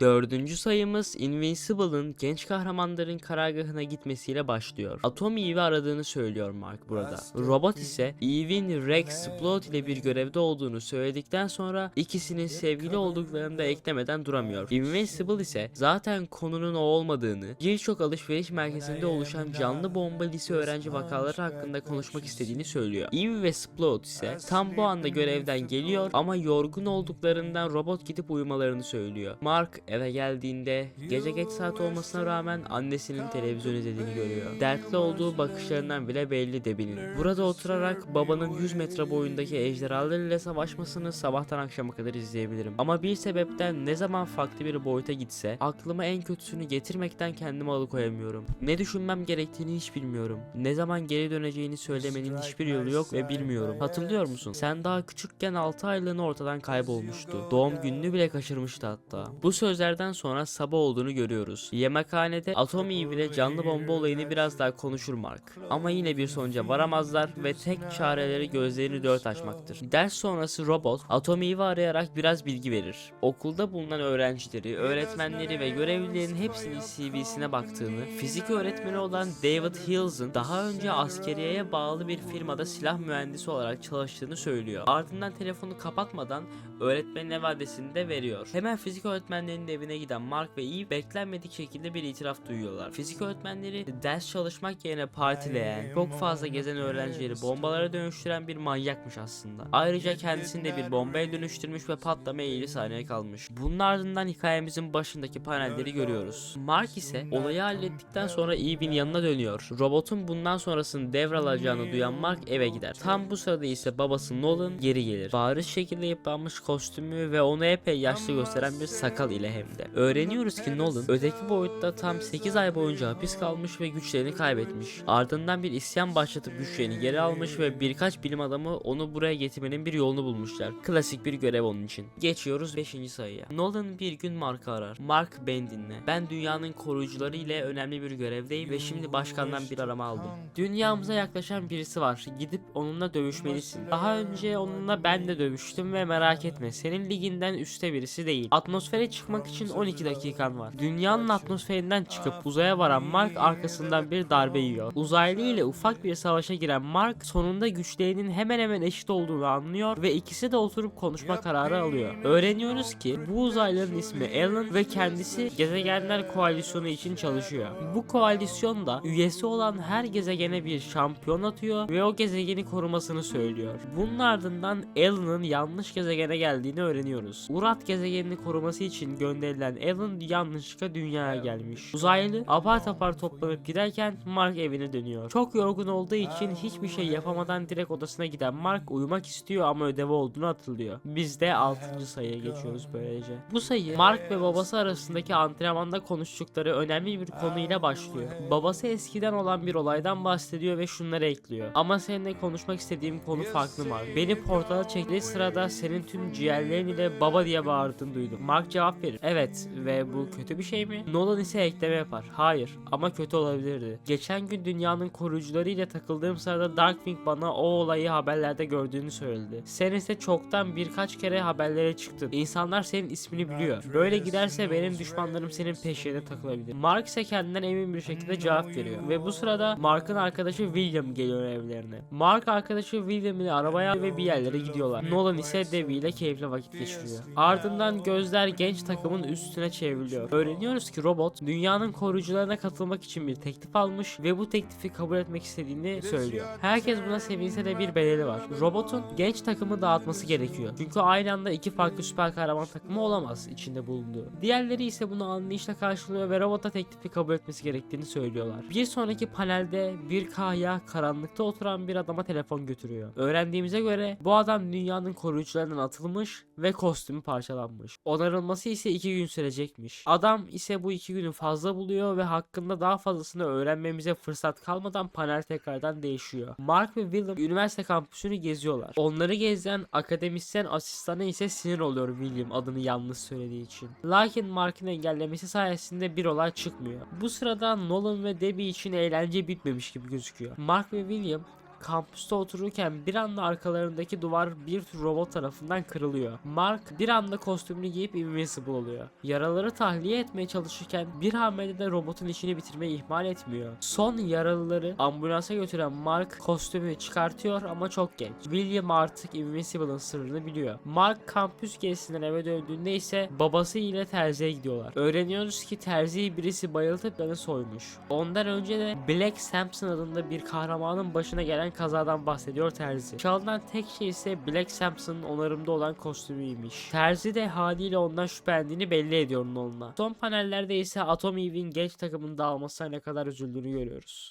Dördüncü sayımız Invincible'ın genç kahramanların karargahına gitmesiyle başlıyor. Atom Eve'i aradığını söylüyor Mark burada. Robot ise Eve'in Rex Splot ile bir görevde olduğunu söyledikten sonra ikisinin sevgili olduklarını da eklemeden duramıyor. Invincible ise zaten konunun o olmadığını, birçok alışveriş merkezinde oluşan canlı bomba lise öğrenci vakaları hakkında konuşmak istediğini söylüyor. Eve ve Splot ise tam bu anda görevden geliyor ama yorgun olduklarından robot gidip uyumalarını söylüyor. Mark eve geldiğinde gece geç saat olmasına rağmen annesinin televizyon izlediğini görüyor. Dertli olduğu bakışlarından bile belli Debbie'nin. Burada oturarak babanın 100 metre boyundaki ejderhalar ile savaşmasını sabahtan akşama kadar izleyebilirim. Ama bir sebepten ne zaman farklı bir boyuta gitse aklıma en kötüsünü getirmekten kendimi alıkoyamıyorum. Ne düşünmem gerektiğini hiç bilmiyorum. Ne zaman geri döneceğini söylemenin hiçbir yolu yok ve bilmiyorum. Hatırlıyor musun? Sen daha küçükken 6 aylığına ortadan kaybolmuştu. Doğum gününü bile kaçırmıştı hatta. Bu sözlerden sonra sabah olduğunu görüyoruz. Yemekhanede Atom Eve ile canlı bomba olayını biraz daha konuşur Mark. Ama yine bir sonuca varamazlar ve tek çareleri gözlerini dört açmaktır. Ders sonrası robot Atom Eve'i arayarak biraz bilgi verir. Okulda bulunan öğrencileri, öğretmenleri ve görevlilerin hepsinin CV'sine baktığını, fizik öğretmeni olan David Hills'ın daha önce askeriyeye bağlı bir firmada silah mühendisi olarak çalıştığını söylüyor. Ardından telefonu kapatmadan öğretmenin ev adresini de veriyor. Hemen fizik öğretmenlerinin evine giden Mark ve Eve beklenmedik şekilde bir itiraf duyuyorlar. Fizik öğretmenleri ders çalışmak yerine partileyen, çok fazla gezen öğrencileri bombalara dönüştüren bir manyakmış aslında. Ayrıca kendisini de bir bombaya dönüştürmüş ve patlamaya 50 saniye kalmış. Bunun ardından hikayemizin başındaki panelleri görüyoruz. Mark ise olayı hallettikten sonra Eve'in yanına dönüyor. Robotun bundan sonrasını devralacağını duyan Mark eve gider. Tam bu sırada ise babası Nolan geri gelir. Bariz şekilde yıpranmış kostümü ve onu epey yaşlı gösteren bir sakal ile hem de. Öğreniyoruz ki Nolan öteki boyutta tam 8 ay boyunca hapis kalmış ve güçlerini kaybetmiş. Ardından bir isyan başlatıp güçlerini geri almış ve birkaç bilim adamı onu buraya getirmenin bir yolunu bulmuşlar. Klasik bir görev onun için. Geçiyoruz 5. sayıya. Nolan bir gün Mark'ı arar. Mark beni dinle. Ben dünyanın koruyucuları ile önemli bir görevdeyim ve şimdi başkandan bir arama aldım. Dünyamıza yaklaşan birisi var. Gidip onunla dövüşmelisin. Daha önce onunla ben de dövüştüm ve merak etme senin liginden üstte birisi değil. Atmosfere çıkmak için 12 dakikan var. Dünyanın atmosferinden çıkıp uzaya varan Mark arkasından bir darbe yiyor. Uzaylı ile ufak bir savaşa giren Mark sonunda güçlerinin hemen hemen eşit olduğunu anlıyor ve ikisi de oturup konuşma kararı alıyor. Öğreniyoruz ki bu uzaylıların ismi Alan ve kendisi Gezegenler Koalisyonu için çalışıyor. Bu koalisyon da üyesi olan her gezegene bir şampiyon atıyor ve o gezegeni korumasını söylüyor. Bunun ardından Alan'ın yanlış gezegene geldiğini öğreniyoruz. Urat gezegenini koruması için gönderilen Alan yanlışlıkla dünyaya gelmiş. Uzaylı apar topar toplanıp giderken Mark evine dönüyor. Çok yorgun olduğu için hiçbir şey yapamadan direkt odasına giden Mark uyumak istiyor ama ödevi olduğunu hatırlıyor. Biz de 6. sayıya geçiyoruz böylece. Bu sayı Mark ve babası arasındaki antrenmanda konuştukları önemli bir konuyla başlıyor. Babası eskiden olan bir olaydan bahsediyor ve şunları ekliyor. Ama seninle konuşmak istediğim konu farklı Mark. Beni portala çektiği sırada senin tüm ciğerlerin ile baba diye bağırdığını duydum. Mark cevap verir. Evet ve bu kötü bir şey mi? Nolan ise ekleme yapar. Hayır ama kötü olabilirdi. Geçen gün dünyanın koruyucuları ile takıldığım sırada Darkwing bana o olayı haberlerde gördüğünü söyledi. Sen ise çoktan birkaç kere haberlere çıktın. İnsanlar senin ismini biliyor. Böyle giderse benim düşmanlarım senin peşine takılabilir. Mark ise kendinden emin bir şekilde cevap veriyor. Ve bu sırada Mark'ın arkadaşı William geliyor evlerine. Mark arkadaşı William ile arabaya ve bir yerlere gidiyorlar. Nolan ise Debbie ile keyifli vakit geçiriyor. Ardından gözler genç takımın üstüne çevriliyor. Öğreniyoruz ki robot dünyanın koruyucularına katılmak için bir teklif almış ve bu teklifi kabul etmek istediğini söylüyor. Herkes buna sevinse de bir bedeli var. Robotun genç takımı dağıtması gerekiyor. Çünkü aynı anda iki farklı süper kahraman takımı olamaz içinde bulunduğu. Diğerleri ise bunu anlayışla karşılıyor ve robota teklifi kabul etmesi gerektiğini söylüyorlar. Bir sonraki panelde bir kaya karanlıkta oturan bir adama telefon götürüyor. Öğrendiğimize göre bu adam dünyanın koruyucularından atılmış ve kostümü parçalanmış. Onarılması ise iki gün sürecekmiş. Adam ise bu iki günü fazla buluyor ve hakkında daha fazlasını öğrenmemize fırsat kalmadan panel tekrardan değişiyor. Mark ve William üniversite kampüsünü geziyorlar. Onları gezen akademisyen asistanı ise sinir oluyor William adını yanlış söylediği için. Lakin Mark'ın engellemesi sayesinde bir olay çıkmıyor. Bu sırada Nolan ve Debbie için eğlence bitmemiş gibi gözüküyor. Mark ve William kampüste otururken bir anda arkalarındaki duvar bir tür robot tarafından kırılıyor. Mark bir anda kostümünü giyip invincible oluyor. Yaraları tahliye etmeye çalışırken bir hamlede de robotun işini bitirmeyi ihmal etmiyor. Son yaralıları ambulansa götüren Mark kostümü çıkartıyor ama çok geç. William artık Invincible'ın sırrını biliyor. Mark kampüs gezisinden eve döndüğünde ise babası ile terziye gidiyorlar. Öğreniyoruz ki terziyi birisi bayıltıp yanı soymuş. Ondan önce de Black Samson adında bir kahramanın başına gelen kazadan bahsediyor terzi. Çalınan tek şey ise Black Samson'ın onarımda olan kostümüymüş. Terzi de haliyle ondan şüphelendiğini belli ediyor Nolan'a. Son panellerde ise Atom Eve'in genç takımın dağılmasına ne kadar üzüldüğünü görüyoruz.